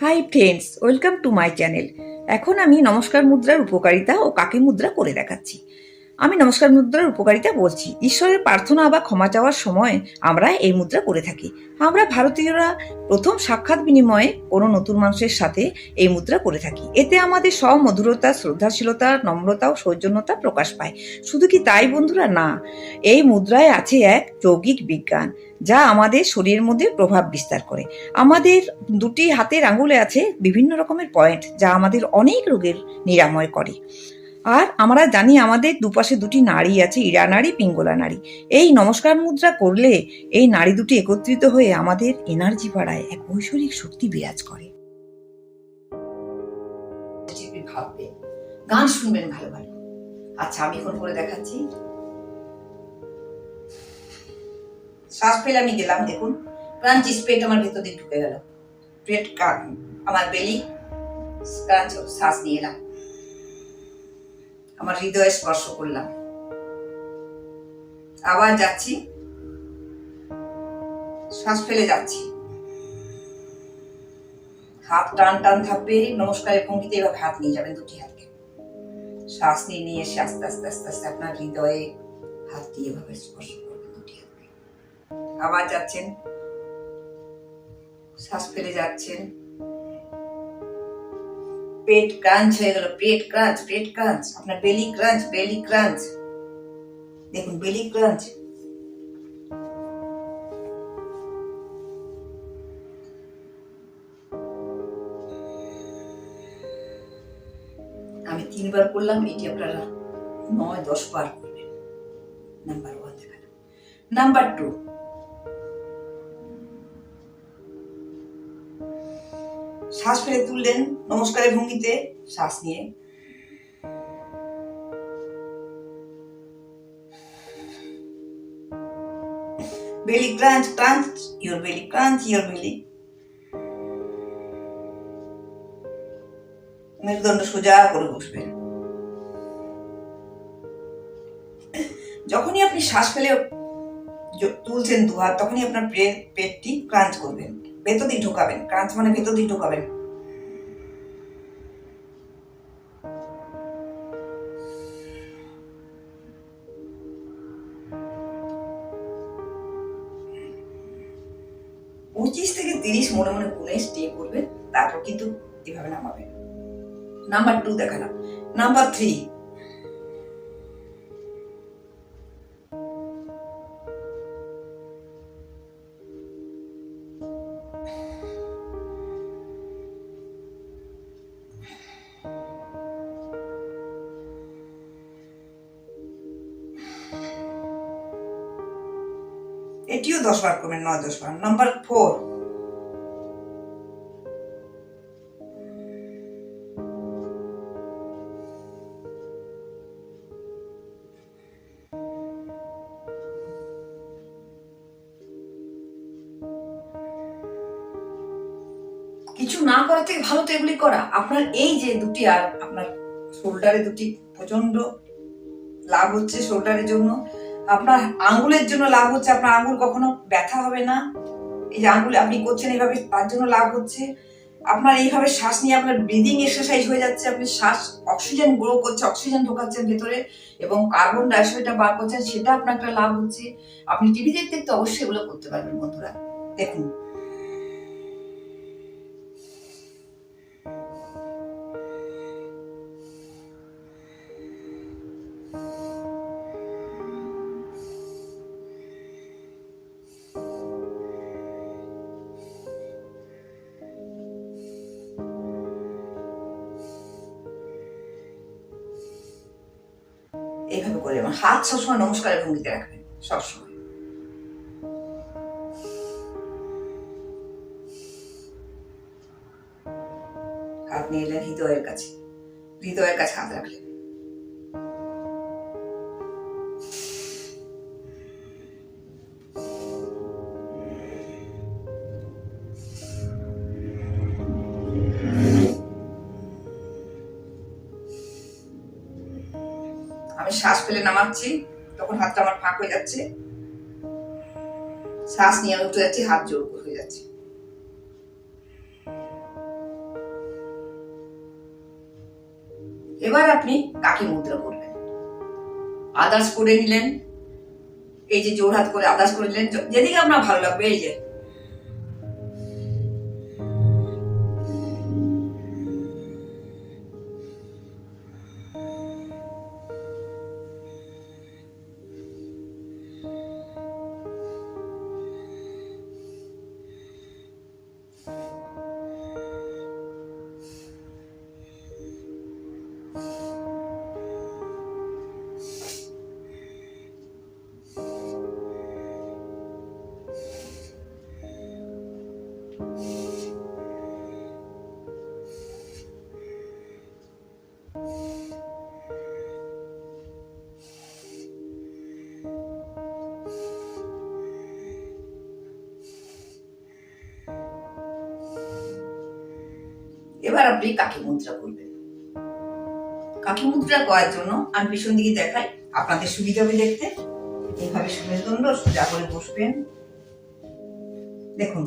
Hi friends welcome to my channel এখন আমি নমস্কার মুদ্রার উপকারিতা ও কাকে মুদ্রা করে দেখাচ্ছি। আমি নমস্কার মুদ্রার উপকারিতা বলছি। ঈশ্বরের প্রার্থনা বা ক্ষমা চাওয়ার সময় আমরা এই মুদ্রা করে থাকি। আমরা ভারতীয়রা প্রথম সাক্ষাৎ বিনিময়ে কোনো নতুন মানুষের সাথে এই মুদ্রা করে থাকি। এতে আমাদের মধুরতা শ্রদ্ধাশীলতা, নম্রতা ও সৌজন্যতা প্রকাশ পায়। শুধু কি তাই বন্ধুরা? না। এই মুদ্রায় আছে এক যৌগিক বিজ্ঞান, যা আমাদের শরীরের মধ্যে প্রভাব বিস্তার করে। আমাদের দুটি হাতের আঙুলে আছে বিভিন্ন রকমের পয়েন্ট, যা আমাদের অনেক রোগের নিরাময় করে। আর আমরা জানি আমাদের দুপাশে দুটি নারী আছে, ইরা নারী, পিঙ্গলা নারী। এই নমস্কার মুদ্রা করলে এই নারী দুটি একত্রিত হয়ে আমাদের এনার্জি বাড়ায়, এক ঐশ্বরিক শক্তি বিরাজ করে। গান শুনবেন ভালো ভালো আচ্ছা আমি এখন করে দেখাচ্ছি। শ্বাস ফেলে আমি গেলাম, দেখুন। ক্রাঞ্চি স্পেট আমার ভেতর দিয়ে ঢুকে গেল। পেট আমার বেলি ক্রাঞ্চ শ্বাস নিয়ে এলাম। আমার হৃদয়ে স্পর্শ করলাম। আবার যাচ্ছি। শ্বাস ফেলে যাচ্ছি। হাত টান টান থাকবে নমস্কারের ভঙ্গিতে এভাবে হাত নিয়ে যাবেন দুটি হাতকে। শ্বাস নিয়ে নিয়ে এসে আস্তে আস্তে আস্তে আস্তে আপনার হৃদয়ে হাত দিয়ে এভাবে স্পর্শ করবেন দুটি হাতকে। আবার যাচ্ছেন। শ্বাস ফেলে যাচ্ছেন। পেট ক্রাঞ্চ হয়ে গেল পেট ক্রাঞ্চ পেট ক্রাঞ্চ আপনার বেলি ক্রাঞ্চ বেলি ক্রাঞ্চ দেখুন বেলি ক্রাঞ্চ আমি তিনবার করলাম এটি আপনারা নয় দশ বার করবেন নাম্বার ওয়ান দেখালাম নাম্বার টু শ্বাস ফেলে তুললেন নমস্কারের ভঙ্গিতে শ্বাস নিয়ে। Belly crunch crunch your belly crunch your belly মেরুদণ্ড সোজা করে বসবেন। যখনই আপনি শ্বাস ফেলে তুলছেন দু হাত তখনই আপনার পেটটি ক্রাঞ্চ করবেন। ভেতর দিয়ে ঢোকাবেন। ক্রাঞ্চ মানে ভেতর দিয়ে ঢোকাবেন। পঁচিশ থেকে তিরিশ মনে মনে গুনে স্টে করবেন তারপর কিন্তু এভাবে নামাবে। নাম্বার টু দেখালাম। নাম্বার থ্রি এটিও দশ বার করবেন নয় দশ বার নাম্বার ফোর। কিছু না করা থেকে ভালো তো এগুলি করা। আপনার এই যে দুটি আর আপনার শোল্ডারে দুটি প্রচণ্ড লাভ হচ্ছে শোল্ডারের জন্য। আপনার আঙ্গুলের জন্য লাভ হচ্ছে, আপনার আঙ্গুল কখনো ব্যথা হবে না। এই যে আঙ্গুল আপনি করছেন এইভাবে, তার জন্য লাভ হচ্ছে। আপনার এইভাবে শ্বাস নিয়ে আপনার ব্রিদিং এক্সারসাইজ হয়ে যাচ্ছে, আপনি শ্বাস অক্সিজেন গ্রো করছে অক্সিজেন ঢোকাচ্ছেন ভেতরে এবং কার্বন ডাইঅক্সাইডটা বার করছেন, সেটা আপনার একটা লাভ হচ্ছে। আপনি টিভি দেখতে অবশ্যই এগুলো করতে পারবেন বন্ধুরা। দেখুন এইভাবে করে এবং হাত সবসময় নমস্কারের ভঙ্গিতে রাখবেন, সবসময়। হাত নিয়ে এলেন হৃদয়ের কাছে। হৃদয়ের কাছে হাত রাখলেন। আমি শ্বাস ফেলে নামাচ্ছি, তখন হাতটা আমার ফাঁক হয়ে যাচ্ছে। শ্বাস নিয়ে আমি উঠে যাচ্ছি, হাত জোর হয়ে যাচ্ছে। এবার আপনি কাকি মুদ্রা করবেন? আদার্স করে নিলেন, এই যে জোর হাত করে আদার্স করে নিলেন, যেদিকে আপনার ভালো লাগবে, এই যে এবার আপনি কাকে মুদ্রা করবেন? কাকে মুদ্রা করার জন্য আমি পিছন দিকে দেখাই, আপনাদের সুবিধা হবে দেখতে। এইভাবে সুমেরুদণ্ড সোজা করে বসবেন। দেখুন।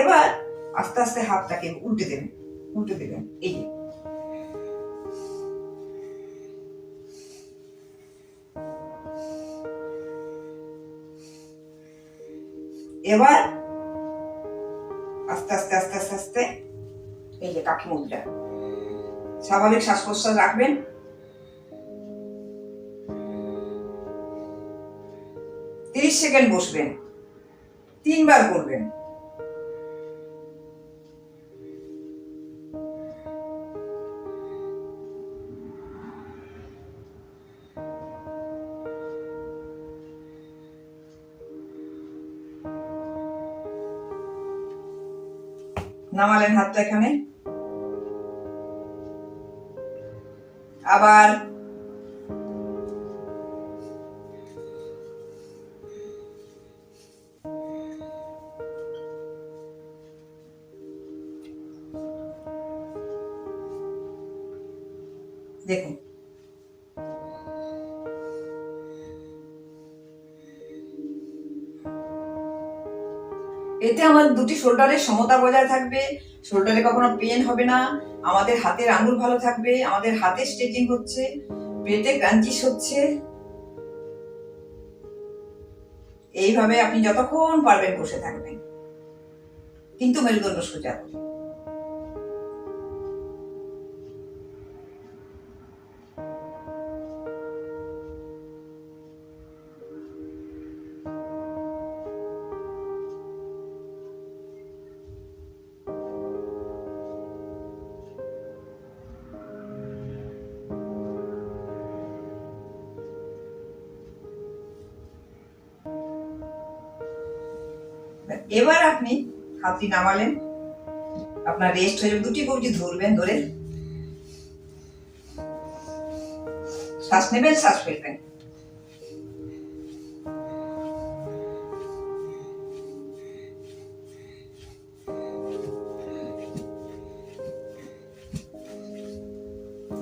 এবার আস্তে আস্তে হাতটাকে উল্টে দেবেন উল্টে দেবেন, এই এবার আস্তে আস্তে আস্তে আস্তে আস্তে, এই যে কাকি মুদ্রা স্বাভাবিক শ্বাস প্রশ্বাস রাখবেন। তিরিশ সেকেন্ড বসবেন। তিনবার করবেন। নামালেন হাতটা এখানে। আবার দেখুন। এতে আমাদের দুটি শোল্ডারের সমতা বজায় থাকবে। শোল্ডারে কখনো পেন হবে না। আমাদের হাতের আঙুল ভালো থাকবে। আমাদের হাতে স্ট্রেচিং হচ্ছে। পেটে ক্রাঞ্চিস হচ্ছে। এইভাবে আপনি যতক্ষণ পারবেন বসে থাকবেন। কিন্তু মেরুদণ্ড সোজা এবার আপনি হাতটি নামালেন। আপনার রেস্ট হয়ে দুটি কবজি ধরবেন ধরে। শ্বাস নেবেন, শ্বাস ফেলবেন।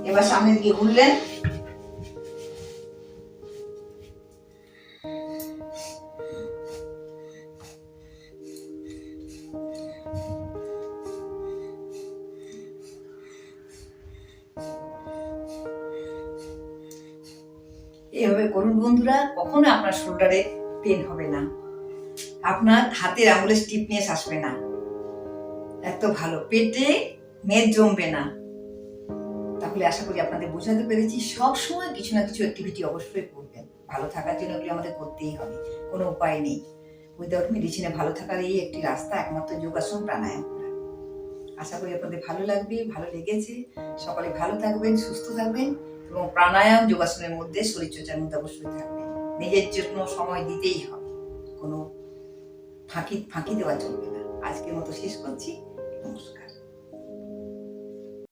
এবার সামনের দিকে ঘুরলেন। করুন বন্ধুরা, কখনো আপনার শোল্ডারে পেন হবে না। আপনার হাতের আঙুলের স্টিফনেস আসবে না। এত ভালো, পেটে মেদ জমবে না। তাহলে আশা করি আপনাদের বোঝাতে পেরেছি সব সময় কিছু না কিছু অ্যাক্টিভিটি অবশ্যই করবেন। ভালো থাকার জন্য এগুলি আমাদের করতেই হবে, কোনো উপায় নেই। উইদাউট মেডিসিনে ভালো থাকার এই একটি রাস্তা একমাত্র যোগাসন প্রাণায়াম আশা করি আপনাদের ভালো লাগবে, ভালো লেগেছে। সকলে ভালো থাকবেন, সুস্থ থাকবেন। এবং প্রাণায়াম যোগাসনের মধ্যে শরীরচর্চার মধ্যে অবশ্যই থাকবে। নিজের জন্য সময় দিতেই হবে। কোনো ফাঁকি ফাঁকি দেওয়া চলবে না। আজকের মতো শেষ করছি। নমস্কার।